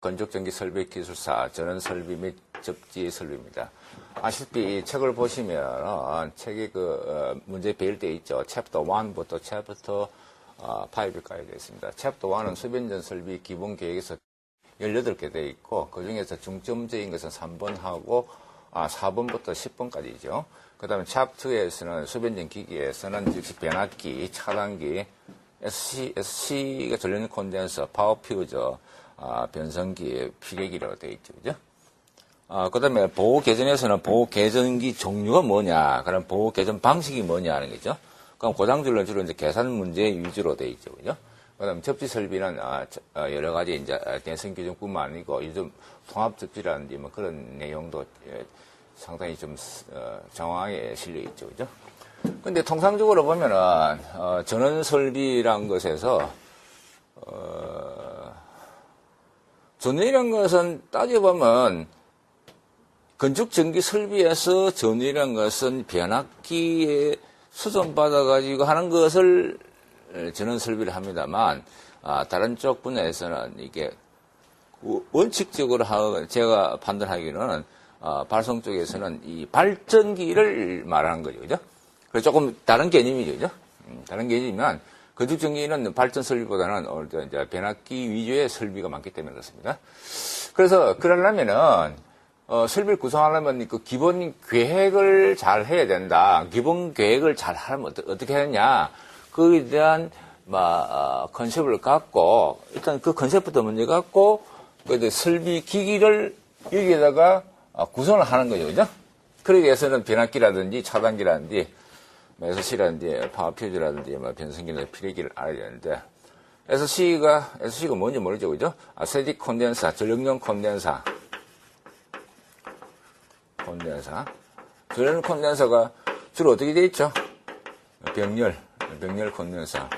건축전기 설비 기술사 전원 설비 및 접지 설비입니다. 아시다시피 이 책을 보시면 책이 그 어, 문제 배열되어 있죠. 챕터 1부터 챕터 5까지 되어 있습니다. 챕터 1은 수변전 설비 기본 계획에서 18개 되어 있고 그 중에서 중점적인 것은 3번하고 아, 4번부터 10번까지죠. 그 다음에 챕터에서는 수변전 기기에서는 즉시 변압기, 차단기, SC, SC가 전력 콘덴서, 파워 퓨저, 아, 변성기, 피레기라고 되어 있죠. 그죠? 아, 그 다음에 보호 개전에서는 보호 개전기 종류가 뭐냐, 그럼 보호 개전 방식이 뭐냐 하는 거죠. 그럼 고장줄은 주로 이제 계산 문제 위주로 되어 있죠. 그죠? 그 다음 접지 설비는 아, 저- 아, 여러 가지 이제 대선 기준뿐만 아니고 요즘 통합 접지라든지 뭐 그런 내용도 예, 상당히 좀 어, 정확하게 실려 있죠. 그죠? 근데 통상적으로 보면은 어, 전원 설비란 것에서 어, 전원이란 것은 따져보면 건축 전기 설비에서 전원이란 것은 변압기에 수전받아가지고 하는 것을 어, 전원 설비를 합니다만 아, 다른 쪽 분야에서는 이게 우- 원칙적으로 하- 제가 판단하기로는 어, 발송 쪽에서는 이 발전기를 말하는 거죠, 그죠? 그래서 조금 다른 개념이죠, 그죠? 음, 다른 개념이지만 건축 전기는 발전 설비보다는 어, 저, 이제 변압기 위주의 설비가 많기 때문에 그렇습니다. 그래서 그러려면은 어, 설비를 구성하려면 그 기본 계획을 잘 해야 된다. 기본 계획을 잘 하면 어떻게 되냐? 그에 대한 뭐, 어, 컨셉을 갖고 일단 그 컨셉부터 먼저 갖고 그 설비 기기를 여기에다가 어, 구성을 하는 거죠, 그죠? 그러기 위해서는 변압기라든지 차단기라든지 SC라든지 파워 퓨즈라든지 뭐 변성기나 피레기를 알아야 되는데 SC가 SC가 뭔지 모르죠, 그죠? 아세틱 콘덴사, 전력용 콘덴사, 콘덴사. 전력 콘덴서가 주로 어떻게 돼 있죠? 병렬, 병렬 콘덴서.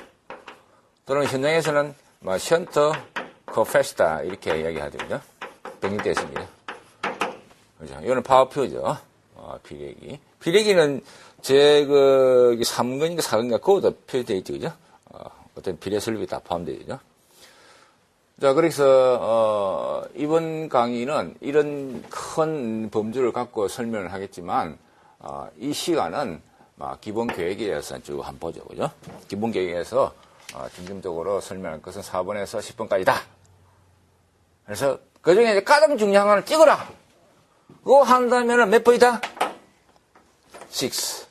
또는 현장에서는 뭐 션터, 코페스타 이렇게 이야기하죠, 그죠? 병렬 대습니다. 그죠? 이거는 파워퓨죠. 어, 피레기. 피레기는 제, 그, 3근인가 4근인가 그거도 표시되어 있죠, 그죠? 어, 어떤 비례 설비 다 포함되어 있죠. 자, 그래서, 어, 이번 강의는 이런 큰 범주를 갖고 설명을 하겠지만, 어, 이 시간은 막 기본 계획에 대해서 쭉 한번 보죠, 그죠? 기본 계획에서 어, 중점적으로 설명할 것은 4번에서 10번까지다. 그래서 그 중에 가장 중요한 거는 찍어라! 그거 한다면 몇 번이다? 6.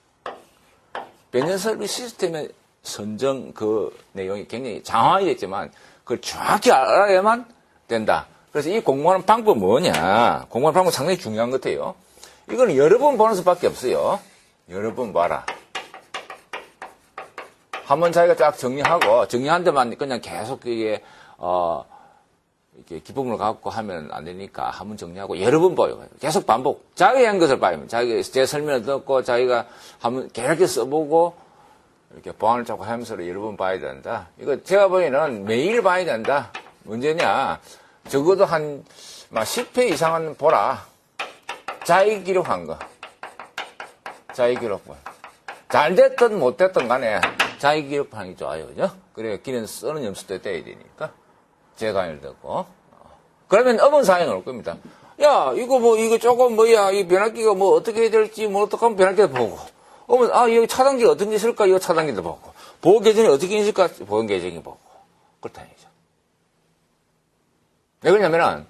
변전 설비 시스템의 선정 그 내용이 굉장히 장황하게 됐지만 그걸 정확히 알아야만 된다. 그래서 이 공부하는 방법 뭐냐? 공부하는 방법 상당히 중요한 것 같아요. 이거는 여러 번 보는 수밖에 없어요. 여러 번 봐라. 한 번 자기가 쫙 정리하고 정리한 데만 그냥 계속 이게 어 이렇게 기쁨을 갖고 하면 안 되니까 한 번 정리하고 여러 번 봐요. 계속 반복. 자기 한 것을 봐요. 자기 제 설명을 듣고 자기가 한번 계속 써보고 이렇게 보완을 자꾸 하면서 여러 번 봐야 된다. 이거 제가 보기에는 매일 봐야 된다. 문제냐. 적어도 한, 막 10회 이상은 보라. 자기 기록한 거. 자기 기록본. 잘 됐든 못 됐든 간에 자기 기록하는 게 좋아요. 그죠? 그래, 기는 쓰는 연습도 떼야 되니까. 듣고. 그러면 어문 사연이 올 겁니다. 야, 이거 뭐, 이거 조금 뭐야, 이 변압기가 뭐 어떻게 해야 될지, 뭐 어떻게 하면 변압기도 보고. 어머, 아, 여기 차단기가 어떤 게 있을까? 이거 차단기도 보고. 보호 계정이 어떻게 있을까? 보호 계정이 보고. 그렇다는 얘기죠. 왜 그러냐면은,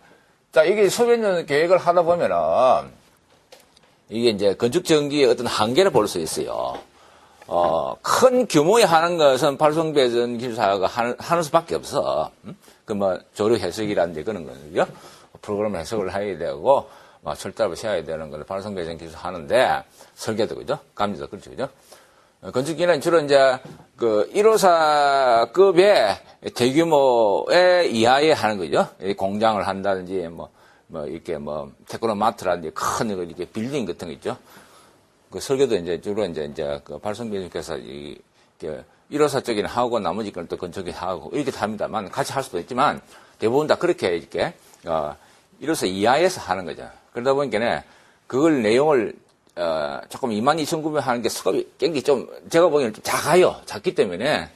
자, 이게 소변전 계획을 하다 보면은, 이게 이제 건축 전기의 어떤 한계를 볼 수 있어요. 어, 큰 규모의 하는 것은 발송배전 기술사가 하는, 하는 수밖에 없어. 음? 그 뭐, 조류 해석이라든지 그런 거는요. 프로그램 해석을 해야 되고, 뭐, 철답을 세워야 되는 걸 발송배전 기술 하는데, 설계도 그죠? 감지도 그렇죠, 그죠? 어, 건축기는 주로 이제, 그, 1호사급의 대규모의 이하에 하는 거죠. 이 공장을 한다든지, 뭐, 뭐, 이렇게 뭐, 테크노마트라든지 큰 이렇게 빌딩 같은 거 있죠. 그 설계도 이제 주로 이제 이제 그 발송비님께서 이, 이렇게 1호사 쪽에는 하고 나머지 건또 건축에 하고 이렇게 합니다만 같이 할 수도 있지만 대부분 다 그렇게 이렇게 어 1호사 이하에서 하는 거죠. 그러다 보니까 그걸 내용을 어 조금 2만 2천 구매 하는 게 스컵이 굉장히 좀 제가 보기에는 좀 작아요. 작기 때문에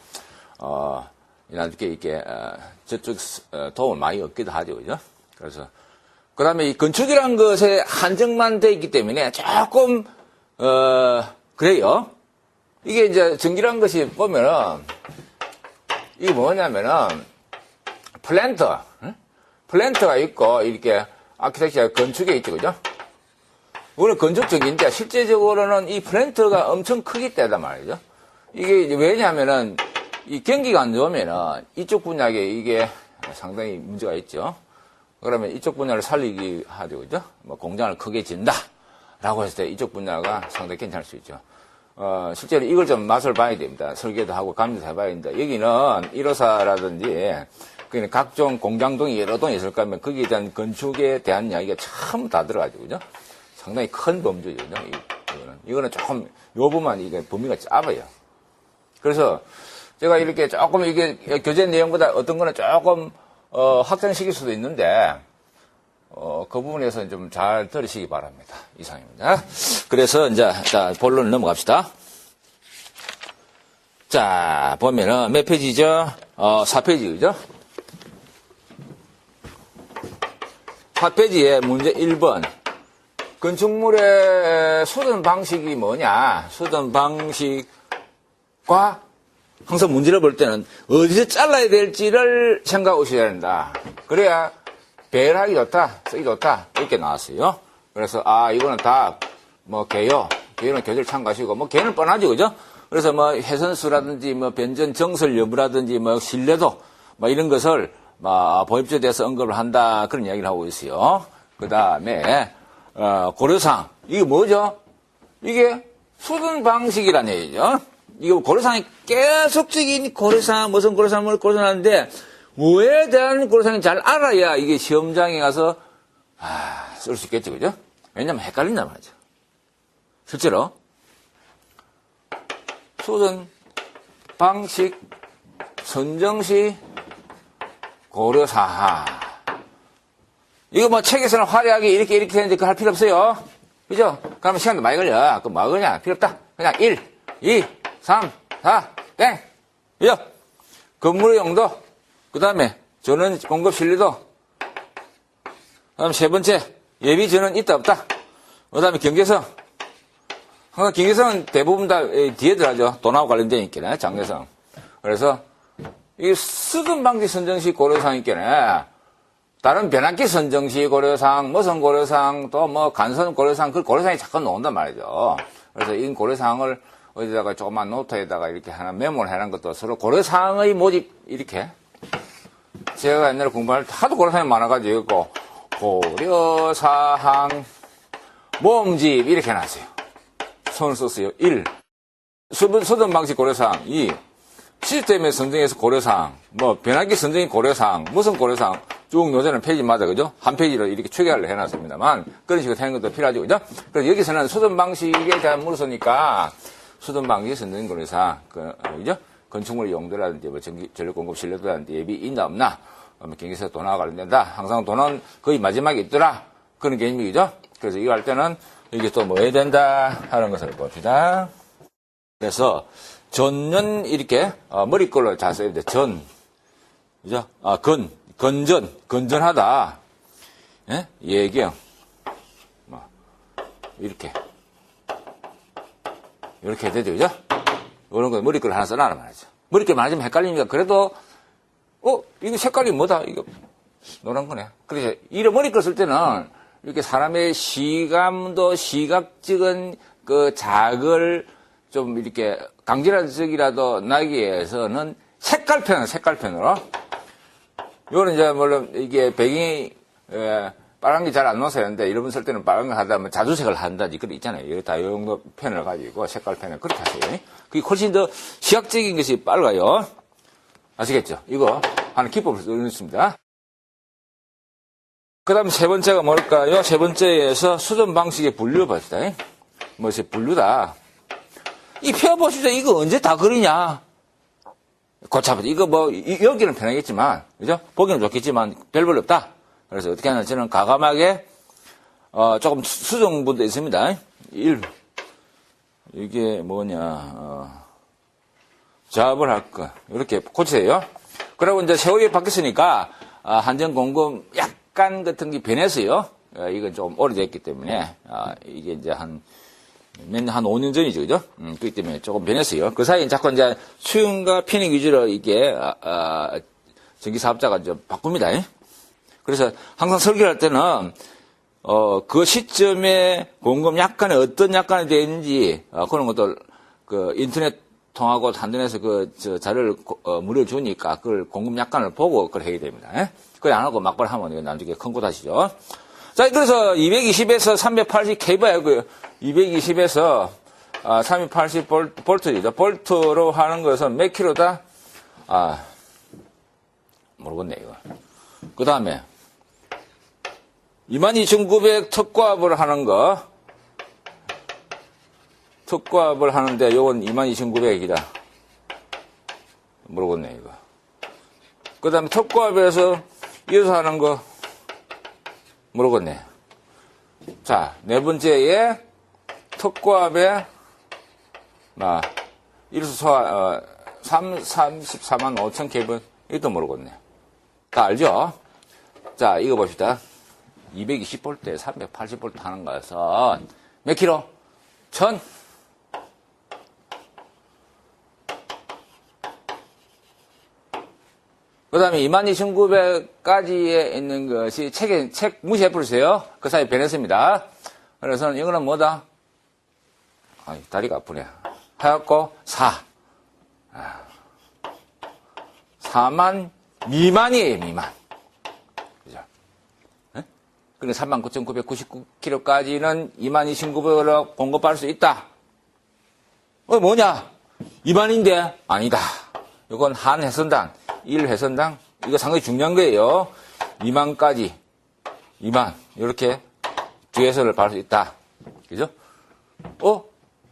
어 이렇게 이렇게 어, 저쪽 어, 도움을 많이 얻기도 하죠, 그죠? 그래서 그 다음에 이 건축이란 것에 한정만 돼 있기 때문에 조금, 어, 그래요. 이게 이제 전기란 것이 보면은, 이게 뭐냐면은, 플랜터, 응? 플랜터가 있고, 이렇게 아키텍처 건축에 있죠, 그죠? 이거는 건축적인데, 실제적으로는 이 플랜터가 엄청 크기 때다 말이죠. 이게 이제 왜냐면은, 이 경기가 안 좋으면은, 이쪽 분야에 이게 상당히 문제가 있죠. 그러면 이쪽 분야를 살리기 하죠, 그죠? 뭐 공장을 크게 진다. 라고 했을 때 이쪽 분야가 상당히 괜찮을 수 있죠. 어, 실제로 이걸 좀 맛을 봐야 됩니다. 설계도 하고 감리도 해봐야 됩니다. 여기는 1호사라든지 그냥 각종 공장동이 여러 동이 있을 거면 거기에 대한 건축에 대한 이야기가 참 다 들어가죠, 그죠? 상당히 큰 범주죠, 그죠? 이- 이거는. 이거는 조금, 요 부분만 이게 범위가 짧아요. 그래서 제가 이렇게 조금 이게 교재 내용보다 어떤 거는 조금 어, 확장시킬 수도 있는데 어, 그 부분에서 좀 잘 들으시기 바랍니다. 이상입니다. 그래서 이제 자, 본론 넘어갑시다. 자, 보면은 몇 페이지죠? 어, 4페이지, 그죠? 4페이지에 문제 1번. 건축물의 수든 방식이 뭐냐? 수든 방식과 항상 문제를 볼 때는 어디서 잘라야 될지를 생각하셔야 된다. 그래야 배열하기 좋다, 쓰기 좋다 이렇게 나왔어요. 그래서 아 이거는 다 뭐 개요, 개요는 교재를 참고하시고 뭐 개는 뻔하죠, 그죠? 그래서 뭐 해선수라든지 뭐 변전 정설 여부라든지 뭐 신뢰도 뭐 이런 것을 뭐 보입조에 대해서 언급을 한다 그런 이야기를 하고 있어요. 그 다음에 어, 고려상 이게 뭐죠? 이게 수든 방식이라는 얘기죠. 이거 고려상이 계속 적인 고려상, 무슨 고려상, 뭘 고려상 하는데, 뭐에 대한 고려상이 잘 알아야 이게 시험장에 가서, 아, 쓸 수 있겠죠, 그죠? 왜냐면 헷갈린단 말이죠. 실제로, 수든, 방식, 선정시, 고려사항. 이거 뭐 책에서는 화려하게 이렇게 이렇게 했는데 그거 할 필요 없어요. 그죠? 그러면 시간도 많이 걸려. 그럼 뭐 그냥 필요 없다. 그냥 1, 2, 3, 4, 땡. 그죠? 건물의 용도. 그 다음에 전원 공급. 그 다음 세 번째, 예비 전원 있다 없다. 그 다음에 경계성. 항상 경계성은 대부분 다 뒤에 들어가죠. 돈하고 관련된 있겠네, 장계성. 그래서 이 수든 방지 선정시 고려사항 있겠네. 다른 변압기 선정시 고려사항, 무슨 고려사항, 또 뭐 간선 고려사항, 그 고려사항이 자꾸 나온단 말이죠. 그래서 이 고려사항을 어디다가 조그만 노트에다가 이렇게 하나 메모를 해놓은 것도 서로 고려사항의 모집, 이렇게. 제가 옛날에 공부할 때 하도 고려사항이 많아가지고, 고려사항, 모음집, 이렇게 해놨어요. 손을 썼어요. 1. 수분, 수든 방식 고려사항. 2. 시스템의 선정에서 고려사항, 뭐, 변압기 선정의 고려사항, 무슨 고려사항, 쭉 요새는 페이지마다, 그죠? 한 페이지로 이렇게 초기화를 해놨습니다만, 그런 식으로 하는 것도 필요하죠, 그죠? 그래서 여기서는 수든 방식에 대한 물었으니까, 수든 방식 선정 고려사항, 그, 어, 그죠? 건축물 용도라든지, 뭐, 전기, 전력 공급 신뢰도라든지 예비 있나 없나, 뭐, 경기에서 돈하고 관련된다. 항상 돈은 거의 마지막에 있더라. 그런 개념이죠? 그래서 이거 할 때는, 이게 또 뭐 해야 된다? 하는 것을 봅시다. 그래서 전년 이렇게 어, 머리꼴로 잘 써야 돼. 전, 그죠? 아, 건, 건전, 건전하다. 예? 예경, 뭐 이렇게 이렇게 해야 되죠, 그죠? 이런 거 머리꼴 하나 써놔라 말이죠. 머리꼴 많아지면 헷갈리니까 그래도 어 이거 색깔이 뭐다? 이거 노란 거네. 그래서 이런 머리꼴 쓸 때는 이렇게 사람의 시감도 시각적인 그 자극을 좀 이렇게 강제적이라도 나기 위해서는 색깔 펜, 색깔 펜으로. 요거는 이제 물론 이게 배경이 에, 빨간 게 잘안 나서는데 여러분 쓸 때는 빨간 거 하다 보면 자주색을 한다지 그런 있잖아요. 여기 다 이런 펜을 가지고 색깔 펜을 그렇게 하세요. 그게 훨씬 더 시각적인 것이 빨라요. 아시겠죠? 이거 하는 기법을 넣습니다. 그 다음 세 번째가 뭘까요? 세 번째에서 수전 방식의 분류 봅시다. 뭐지 분류다. 이 펴보시죠. 이거 언제 다 그리냐? 고차부터. 이거 뭐, 이- 여기는 편하겠지만, 그죠? 보기는 좋겠지만, 별볼 없다. 그래서 어떻게 하냐. 저는 가감하게, 어, 조금 수- 수정분도 있습니다. 1. 이게 뭐냐, 어, 작업을 할 거. 이렇게 고치세요. 그리고 이제 세월이 바뀌었으니까, 아, 한전 공급 약간 같은 게 변했어요. 어, 이건 좀 오래됐기 때문에, 아, 이게 이제 한, 몇 년, 한 5년 전이죠, 그죠? 음, 그렇기 때문에 조금 변했어요. 그 사이에 자꾸 이제 수용과 피닉 위주로 이게, 아, 아, 전기 사업자가 이제 바꿉니다. 예? 그래서 항상 설계를 할 때는, 어, 그 시점에 공급 약관에 어떤 약관이 되어 있는지, 어, 그런 것들, 그, 인터넷 통하고 단전에서 그, 저, 자료를, 고- 어, 무료로 주니까 그걸 공급 약관을 보고 그걸 해야 됩니다. 예? 그걸 안 하고 막발 하면 나중에 큰거 다시죠. 자, 그래서 220에서 380 케이블에 그 220에서 아, 380 볼트, 볼트죠. 볼트로 하는 것은 몇 킬로다? 아, 모르겠네, 이거. 그 다음에 22,900 특과합을 하는 거. 특과합을 하는데 요건 22,900이다. 모르겠네, 이거. 그 다음에 특과합에서 이어서 하는 거. 모르겠네. 자, 네 번째에 특과합에, 나, 이래서 소화, 어, 3, 34만 5천 케이블, 이것도 모르겠네. 다 알죠? 자, 이거 봅시다. 220볼트에 380볼트 하는 거여서, 몇 킬로? 천? 그 다음에 22,900까지에 있는 것이 책에, 책 무시해 버리세요. 그 사이 변했습니다. 그래서 이거는 뭐다? 아, 다리가 아프네. 해갖고, 4. 아. 4만 미만이에요, 미만. 그죠? 예? 그래, 39,999km까지는 22,900으로 공급할 수 있다. 어, 뭐냐? 2만인데? 아니다. 이건 한 회선당, 1 회선당, 이거 상당히 중요한 거예요. 2만까지, 2만, 이렇게 뒤에서를 받을 수 있다. 그죠? 어?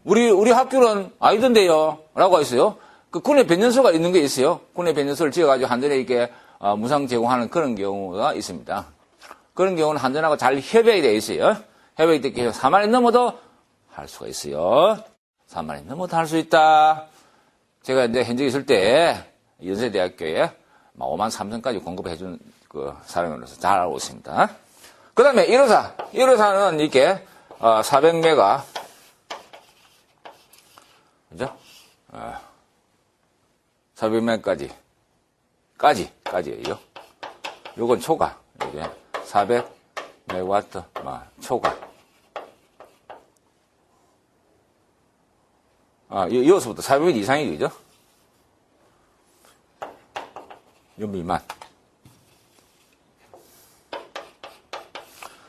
우리, 우리 학교는 아니던데요. 라고 했어요. 그 군의 변연소가 있는 게 있어요. 군의 변연소를 지어가지고 한전에게 어, 무상 제공하는 그런 경우가 있습니다. 그런 경우는 한전하고 잘 협약이 되어 있어요. 협약이 되어 있어 4만이 넘어도 할 수가 있어요. 3만이 넘어도 할 수 있다. 제가 이제 현직에 있을 때 연세대학교에 5만 3천까지 공급해 준 그 사람으로서 잘 알고 있습니다. 그 다음에 1호사. 1호사는 이렇게 400메가 그죠? 400메가까지 까지 까지예요. 요건 초과. 이게 400메가와트 초과. 아, 이- 이어서부터 400 이상이 그죠? 요 미만.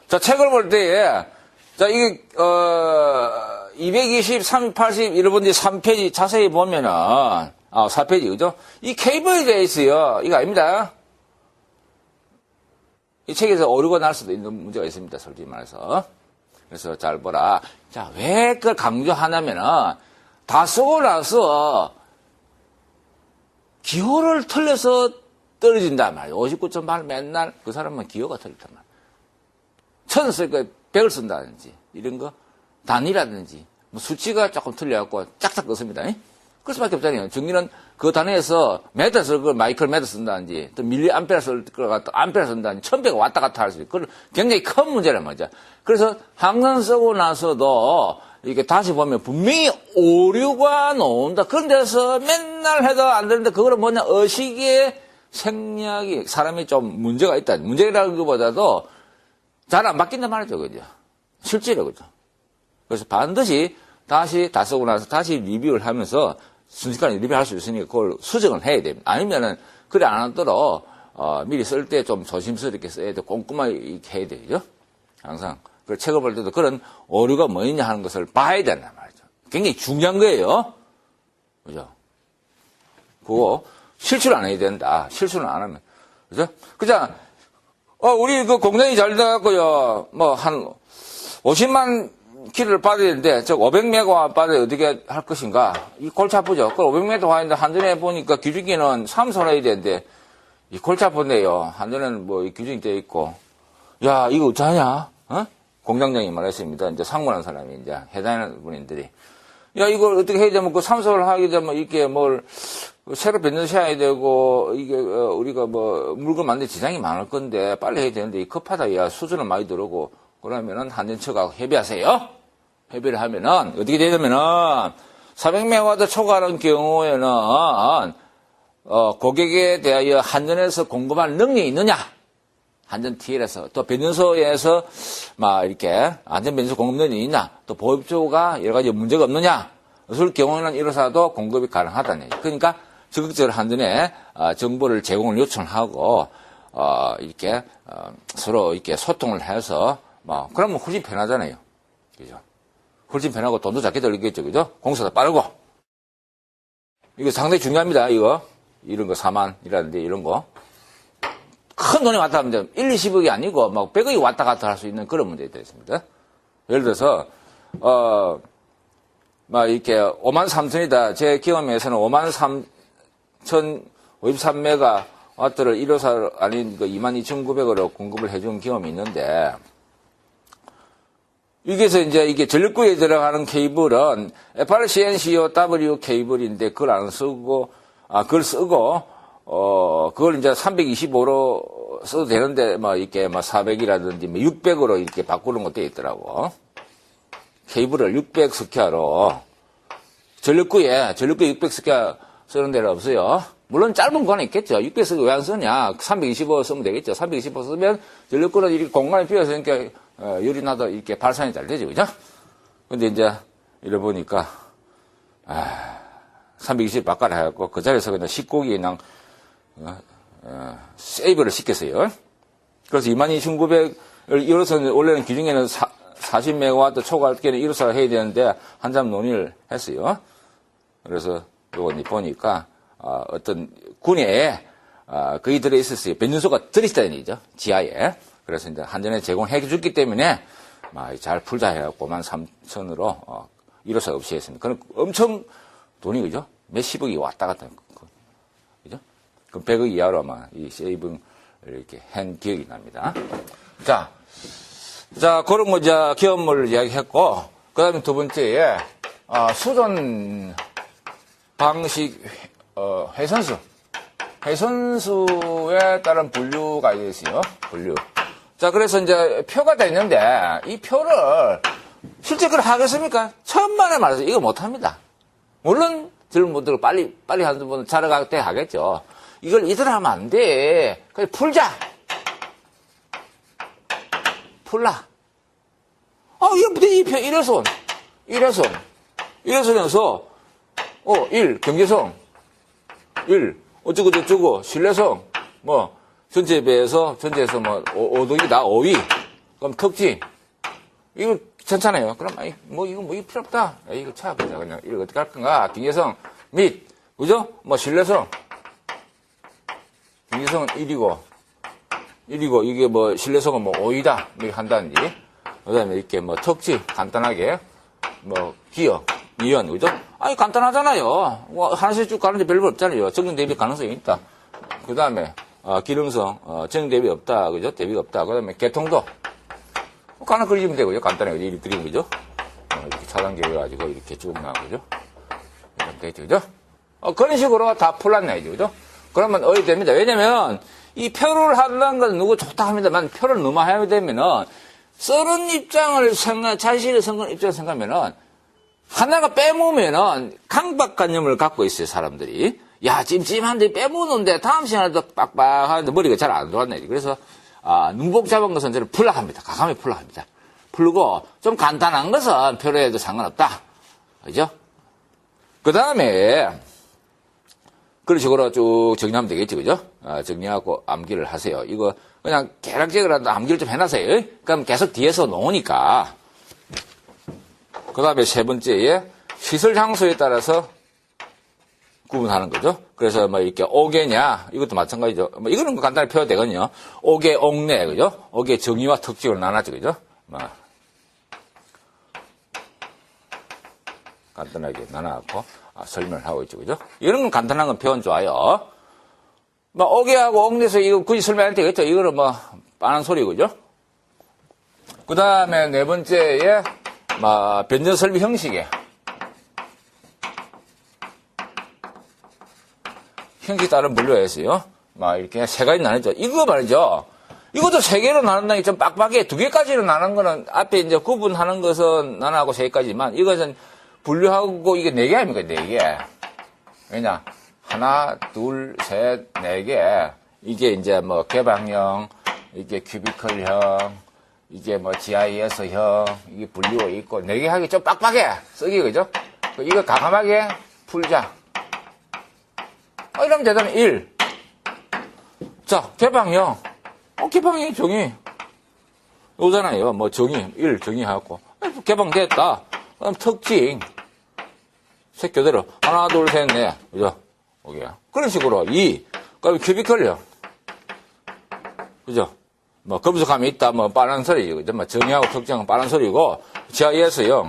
자, 책을 볼 때에, 자, 이게, 어, 220, 380, 이런 분들이 3페이지 자세히 보면은, 아, 4페이지, 그죠? 이 되어 있어요. 이거 아닙니다. 이 책에서 오류가 날 수도 있는 문제가 있습니다. 솔직히 말해서. 그래서 잘 보라. 자, 왜 그걸 강조하냐면은, 다 쓰고 나서, 기호를 틀려서 떨어진단 말이에요. 59.8 맨날 그 사람은 기호가 틀렸단 말이에요. 천을 쓸 거에 백을 쓴다든지, 이런 거, 단위라든지, 뭐 수치가 조금 틀려갖고 짝짝 긋습니다. 그럴 수밖에 없잖아요. 정리는 그 단위에서 메타 쓸 걸 마이클 메타 쓴다든지, 또 밀리 암페라 쓸걸 갖다 암페라 쓴다든지, 천배가 왔다 갔다 할 수 있고, 그건 굉장히 큰 문제란 말이죠. 그래서 항상 쓰고 나서도, 이렇게 다시 보면 분명히 오류가 나온다. 그런 데서 맨날 해도 안 되는데, 그거는 뭐냐, 의식의 생략이, 사람이 좀 문제가 있다. 문제라는 것보다도, 잘 안 바뀐단 말이죠, 그죠? 실제로, 그죠? 그래서 반드시 다시 다 쓰고 나서 다시 리뷰를 하면서 순식간에 리뷰할 수 있으니까 그걸 수정을 해야 됩니다. 아니면은, 그래 안 하도록, 어, 미리 쓸 때 좀 조심스럽게 써야 돼. 꼼꼼하게 해야 되죠? 항상. 그 책을 볼 때도 그런 오류가 뭐 있냐 하는 것을 봐야 된단 말이죠. 굉장히 중요한 거예요. 그죠? 그거 실수를 안 해야 된다. 실수를 안 하면. 그죠? 그죠? 어, 우리 그 공장이 잘 돼갖고요, 뭐, 한 50만 키를 받아야 되는데, 저 500메가 받아야 어떻게 할 것인가? 이 골치 아프죠? 그 500메가 하는데 한전에 보니까 3소로 해야 되는데, 이 골치 아픈데요. 한전에는 뭐, 이 규정이 되어 있고, 야, 이거 어쩌냐? 어? 공장장이 말했습니다. 이제 상무하는 사람이 이제 해당하는 분들이. 야, 이걸 어떻게 해야 되면 그 삼소를 하게 되면 이렇게 뭘, 새로 변전시해야 되고 이게 어, 우리가 뭐 물건 만들 지장이 많을 건데 빨리 해야 되는데 이 급하다 야 수준은 많이 들어오고 그러면은 한전처가 협의하세요. 협의를 하면은 어떻게 되냐면은 400메가와트 초과하는 경우에는 어, 고객에 대하여 한전에서 공급할 능력이 있느냐? 한전 TL에서 또 변전소에서 막 이렇게 안전 변전소 공급 능력이 있냐? 또 보입조가 여러 가지 문제가 없느냐? 그럴 경우에는 이로사도 공급이 가능하다는 얘기. 그러니까 적극적으로 한전에 어, 정보를 제공을 요청하고 어, 이렇게 어, 서로 이렇게 소통을 해서 뭐 그러면 훨씬 편하잖아요. 그죠? 훨씬 편하고 돈도 작게 들겠죠. 그죠? 공사도 빠르고. 이거 상당히 중요합니다. 이거. 이런 거 4만이라든지 이런 거. 큰 돈이 왔다 하면 1, 20억이 아니고 막 100억이 왔다 갔다 할 수 있는 그런 문제가 되겠습니다. 예를 들어서 어, 막 이렇게 5만 3천이다. 제 경험에서는 5만 3천 53메가 와트를 1호사 아닌 그 2만 2,900으로 공급을 해준 경험이 있는데 여기서 이제 이게 전력구에 들어가는 케이블은 FRCNCOW 케이블인데 그걸 안 쓰고 아 그걸 쓰고 어 그걸 이제 325로 써도 되는데 뭐 이렇게 뭐 400이라든지 뭐 600으로 이렇게 바꾸는 것도 있더라고. 케이블을 600 스퀘어로 전력구에 전력구에 600 스퀘어 쓰는 데는 없어요. 물론 짧은 거는 있겠죠. 600 스퀘어 왜 안 쓰냐? 325 쓰면 되겠죠. 325 쓰면 전력구는 이렇게 공간이 이렇게 어, 열이 나도 이렇게 발산이 잘 되죠. 그죠? 근데 이제 이래 보니까 아, 320 바꿔라 해갖고 그 자리에서 그냥 식고기 그냥 어, 어, 세이브를 시켰어요. 그래서 22,900을 이로서 원래는 기준에는 40메가와트 초과할 때는 이로서 해야 되는데 한참 논의를 했어요. 그래서 요거 보니까 어, 어떤 군에 어, 거기 들어있었어요. 변전소가 들어있다는 얘기죠. 지하에. 그래서 이제 한전에 제공해 줬기 때문에 막잘 풀자 해갖고 5만 3천으로 어, 이로서 없이 했습니다. 그럼 엄청 돈이 그죠? 몇십억이 왔다 갔다 그, 그죠? 그럼 100억 이하로 아마 이 세이빙을 이렇게 한 기억이 납니다. 자, 자 그런 거 이제 경험을 이야기했고 그 다음에 두 번째에 어, 수전 방식 어, 회선수 회선수에 따른 분류가 있어요. 분류. 자, 그래서 이제 표가 돼 있는데, 이 표를 실제 그걸 하겠습니까? 천만에 말해서 이거 못합니다. 물론, 젊은 분들 빨리, 빨리 하는 분은 자라갈 때 하겠죠. 이걸 이대로 하면 안 돼. 그냥 풀자. 풀라. 아, 이거 이 표, 1회선. 1회선. 1회선에서, 어, 1, 경제성. 1, 어쩌고 저쩌고, 신뢰성. 뭐, 전체에 비해서, 전체에서 뭐, 5등이다, 5위. 그럼 특징. 이거 괜찮아요. 그럼, 아이, 뭐, 이거 뭐, 이거 필요 없다. 에이, 이거 찾아보자. 그냥, 이거 어떻게 할 건가? 경제성 및, 그죠? 뭐, 신뢰성. 경제성은 1이고, 1이고, 이게 뭐, 신뢰성은 뭐, 5이다. 이렇게 한다든지. 그 다음에 이렇게 뭐, 특징, 간단하게. 뭐, 기억, 이연, 그죠? 아니, 간단하잖아요. 뭐, 하나씩 쭉 가는데 별거 없잖아요. 적용 대비 가능성이 있다. 그 다음에, 어, 기능성, 어, 적용 대비 없다. 그죠? 대비가 없다. 그 다음에 개통도. 뭐, 하나 그리면 되고요. 간단하게 이렇게 그리면, 그죠? 어, 이렇게 차단계해가지고 이렇게 쭉 나오죠. 이렇게 되죠. 그죠? 어, 그런 식으로 다 풀었나야죠. 그죠? 그러면 어디 됩니다. 왜냐면, 이 표를 한다는 건 누구 좋다 합니다만, 표를 너무 하게 되면은, 쓰는 입장을 생각, 자신의 선거 입장을 생각하면은, 하나가 빼먹으면은 강박관념을 갖고 있어요, 사람들이. 야, 찜찜한데 빼먹는데 다음 시간에도 빡빡하는데 머리가 잘 안 돌아가네. 그래서, 아, 눈복 잡은 것은 저는 풀락합니다. 가감히 풀락합니다. 풀고, 좀 간단한 것은 표로 해도 상관없다. 그죠? 그 다음에, 그런 식으로 쭉 정리하면 되겠지, 그죠? 아, 정리하고 암기를 하세요. 이거 그냥 개락제거라도 암기를 좀 해놨어요. 그럼 계속 뒤에서 놓으니까. 그 다음에 세 번째에 시설 장소에 따라서 구분하는 거죠. 그래서 뭐 이렇게 오개냐, 이것도 마찬가지죠. 뭐 이거는 간단히 표현 되거든요. 오개, 옥내, 그죠? 오개 정의와 특징을 나눠죠, 그죠? 뭐. 간단하게 나눠갖고 아, 설명을 하고 있죠, 그죠? 이런 건 간단한 건 표현 좋아요. 뭐, 오개하고 옥내에서 이거 굳이 설명할 때가 있죠. 이거는 뭐, 빤한 소리, 그죠? 그 다음에 네 번째에, 뭐, 변전 설비 형식에. 다른 분류가 있어요. 막 이렇게 세 가지 나뉘죠. 이거 말이죠. 이것도 세 개로 나눈다는 게좀 빡빡해. 두 개까지로 나눈 거는 앞에 이제 구분하는 것은 나하고 세 개까지만 이것은 분류하고 이게 네 개 아닙니까? 네 개. 왜냐? 하나, 둘, 셋, 네 개. 이게 이제 뭐 개방형, 이게 큐비클형, 이게 뭐 GIS형, 이게 분류가 있고, 네 개 하기 좀 빡빡해. 쓰기, 그죠? 이거 가감하게 풀자. 어, 이러면 되잖아, 1. 자, 개방형. 어, 개방형 정의. 오잖아요. 뭐 정의, 1 정의하고. 개방됐다. 그럼 특징. 색 교대로. 하나, 둘, 셋, 넷. 그죠? 오케이. 그런 식으로. 2. 그럼 큐비컬요. 그죠? 뭐, 검색함이 있다, 뭐, 빠른 소리, 그죠? 뭐, 정의하고 특징은 빠른 소리고, GIS형.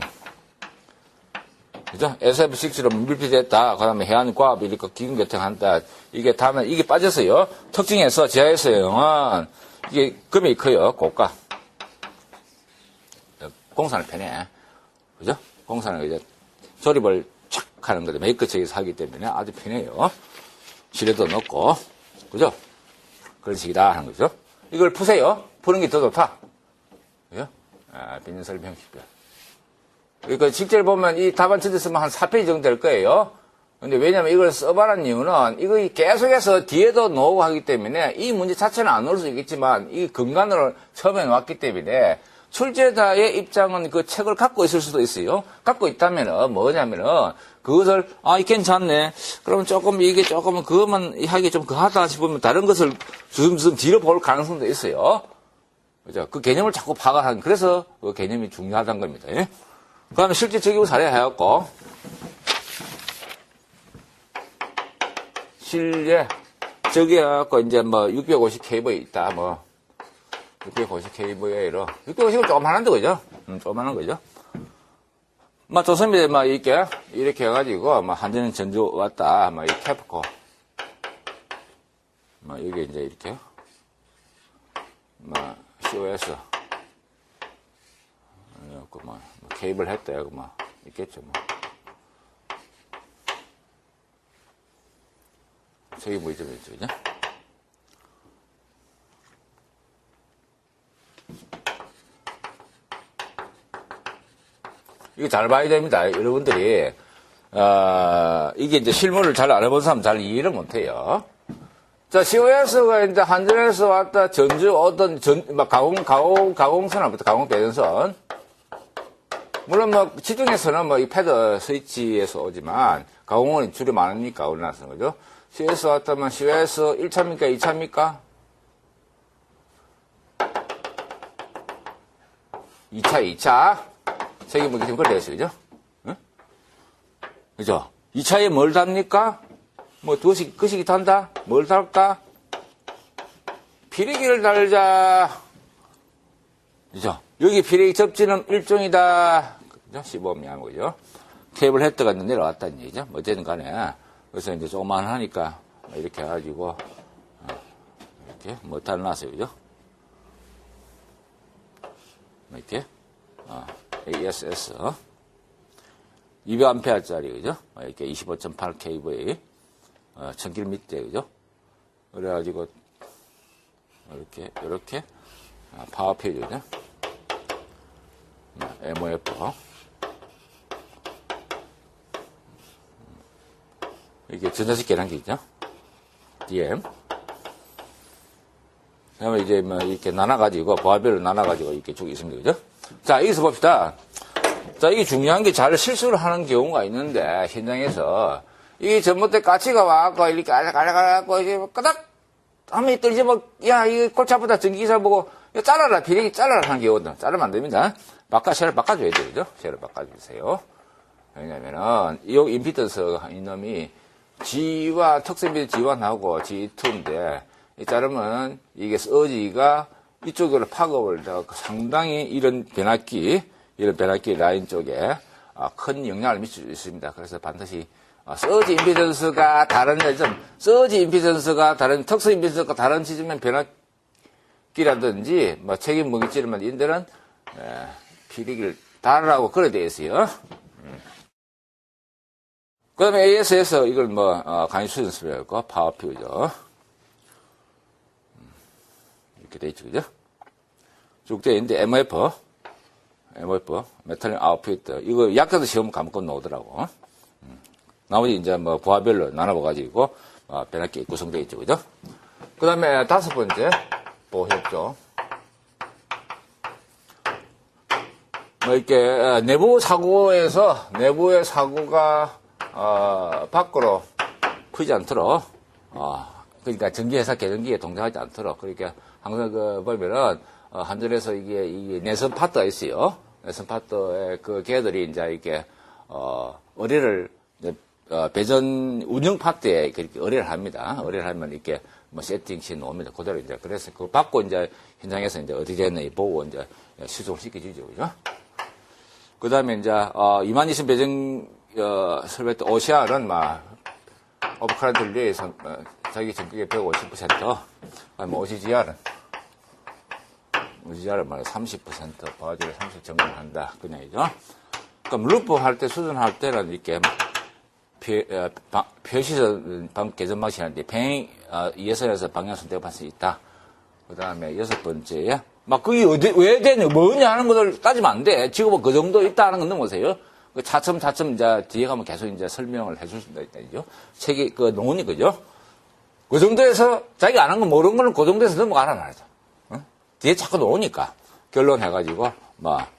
그죠? SF6로 밀폐됐다. 그 다음에 해안과학, 이렇게 기근교통한다. 이게 다음에, 이게 빠졌어요. 특징에서 GIS형은, 이게 금액이 커요. 고가. 공산을 편해. 그죠? 공산을 이제 조립을 착 하는 거죠. 메이커 측에서 하기 때문에 아주 편해요. 실에도 넣고. 그죠? 그런 식이다 하는 거죠. 이걸 푸세요. 푸는 게 더 좋다. 그죠? 아, 비는 설명식별. 그러니까 실제로 보면 이 답안 전체 쓰면 한 4페이지 정도 될 거예요. 근데 왜냐면 이걸 써봐라는 이유는 이거 계속해서 뒤에도 넣고 하기 때문에 이 문제 자체는 안 넣을 수 있겠지만 이 근간으로 처음에 놨기 때문에 출제자의 입장은 그 책을 갖고 있을 수도 있어요. 갖고 있다면은 뭐냐면은 그것을 아, 이 괜찮네. 그러면 조금 이게 조금 그것만 하기 좀 그하다 싶으면 다른 것을 좀 뒤로 볼 가능성도 있어요. 그죠? 그 개념을 자꾸 파악하는 그래서 그 개념이 중요하다는 겁니다. 예? 그 다음에 실제 적용 사례 해갖고. 실제 저기 해갖고 이제 뭐 650kV 있다 뭐. 650kV로 650은 조그만한데 그죠? 음, 조그만한 거죠. 막 조선비에 막 이렇게 이렇게 해가지고 막 한전은 전주 왔다 막 이렇게 해놓고. 막 여기 이제 이렇게. 막 COS 그래갖고 막 케이블 했다 막 있겠죠 뭐. 저기 뭐 있죠, 있죠, 그죠? 이거 잘 봐야 됩니다. 여러분들이, 어, 이게 이제 실물을 잘 안 해본 사람 잘 이해를 못 해요. 자, COS가 이제 한전에서 왔다 전주 어떤 전, 막 가공, 가공, 가공선부터 가공 배전선. 물론 뭐, 지중에서는 뭐, 이 패드 스위치에서 오지만, 가공은 줄이 많으니까 우리나라에서 그죠? CS 왔다면 CS 1차입니까? 2차입니까? 2차, 2차. 세계 무기 팀 걸려있어요, 그죠? 응? 그죠? 2차에 뭘 답니까? 뭐, 두식, 그식이 단다? 뭘 달까? 피리기를 달자. 그죠? 여기 피리기 접지는 일종이다. 그죠? 15미하고, 그죠? 케이블 헤드가 내려왔다는 얘기죠. 뭐 어쨌든 간에. 그래서 이제 조그만 하니까 이렇게 해가지고, 어, 이렇게 뭐 달놨어요. 그죠? 이렇게, 어, ASS. 200A짜리, 그죠? 어, 이렇게 25.8kV, 어, 1000km, 그죠? 그래가지고, 이렇게, 이렇게, 아, 파워 페이지, 그죠? MOF. 이게 전자식 계량기죠. DM. 그다음에 이제 뭐 이렇게 나눠가지고 보안별로 나눠가지고 이렇게 쭉 있습니다. 그죠? 자, 여기서 봅시다. 자, 이게 중요한 게 잘 실수를 하는 경우가 있는데 현장에서 이게 전봇대 까치가 와갖고 이렇게 알락알락알락하고 이제 뭐 까닥 하면 또 이제 뭐, 야, 이 골차보다 전기기사 보고, 이거 잘라라, 비행기 잘라라 하는 경우거든. 자르면 안 됩니다. 바꿔, 셀을 바꿔줘야 되죠. 셀을 바꿔주세요. 왜냐면은, 이 임피던스 이놈이 G와, 특성비 G1 하고 G2인데, 이 자르면 이게 서지가 이쪽으로 파급을 상당히 이런 변압기, 이런 변압기 라인 쪽에 아, 큰 영향을 미칠 수 있습니다. 그래서 반드시 어, 서지 임피던스가 다른 점, 서지 임피던스가 다른, 특수 임피던스가 다른 지점엔 변압기라든지, 뭐, 책임 무기질만 인들은, 에, 피리기를 달으라고 그래 되어 있어요. 음. 그 다음에 AS에서 이걸 뭐, 어, 간이 수준 수배할거 파워퓨죠. 이렇게 돼 있죠, 그죠? 쭉돼 있는데, MF, MF, 메탈링 아웃피트. 이거 약자도 시험 감고 나오더라고. 음. 나머지 이제 뭐 부하별로 나눠봐가지고, 어, 변압기 구성되어 있죠, 그죠? 그 다음에 다섯 번째, 보호협조. 뭐 이렇게 어, 내부 사고에서 내부의 사고가 어, 밖으로 크지 않도록 어, 그러니까 전기회사 계전기에 동작하지 않도록 그러니까 항상 그 보면은 어, 한전에서 이게 이 내선 파트가 있어요. 내선 파트의 그 개들이 이제 이렇게 어, 이제, 어, 배전 운영 파트에 그렇게 의뢰를 합니다. 의뢰를 하면 이렇게 뭐 세팅시 놓습니다. 그대로 이제 그래서 그거 받고 이제 현장에서 이제 어디 됐는지 보고 이제 시속을 시켜주죠, 그죠? 그 다음에 이제, 어, 22,000 배정, 어, 설베트 오시아는 막, 릴레이에서, 어, 자기 전격의 150%, 아니, 뭐, OCGR은, OCGR은 말 30%, 바지를 30 점검한다. 그냥 이죠. 그럼 루프 할 때, 수준할 때는 이렇게, 표시선 방 개선 방식이라는데, 뱅, 어, 예선에서 방향 선택할 수 있다. 그 다음에 여섯 번째에, 막 그게 어디, 왜 되냐, 뭐냐 하는 것을 따지면 안 돼. 지금 그 정도 있다 하는 건 넘으세요. 그 차츰 차츰 이제 뒤에 가면 계속 이제 설명을 수가 있다죠. 책이 그 논이 그죠? 그 정도에서 자기가 안한거 모르는 거는 그 정도에서 넘어가라 말이죠. 어? 뒤에 자꾸 놓으니까 결론 해가지고 막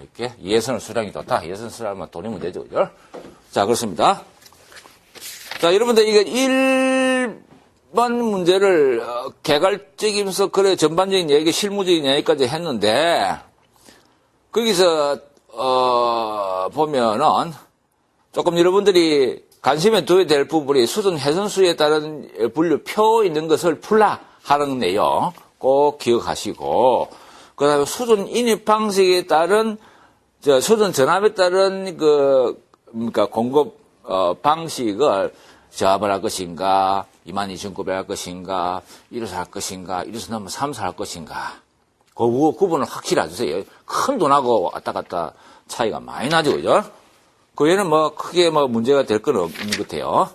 이렇게 예선 수량이 좋다. 예선 수량은 돈이 문제죠. 그죠? 자, 그렇습니다. 자, 여러분들 이게 1 번 문제를 어, 개괄적이면서 그래 전반적인 얘기, 실무적인 얘기까지 했는데 거기서 어, 보면은 조금 여러분들이 관심에 둬야 될 부분이 수준 해선수에 따른 분류표 있는 것을 풀라 하는 내용 꼭 기억하시고 그 다음에 수준 인입 방식에 따른 저 수준 전압에 따른 그 그러니까 공급 어, 방식을 저압을 할 것인가 22,900할 것인가 1호사 할 것인가 1호사 넘으면 3사 할 것인가 그 구- 구분을 확실히 해주세요. 큰 돈하고 왔다 갔다 차이가 많이 나죠, 그죠? 그 외에는 뭐 크게 뭐 문제가 될 건 없는 것 같아요.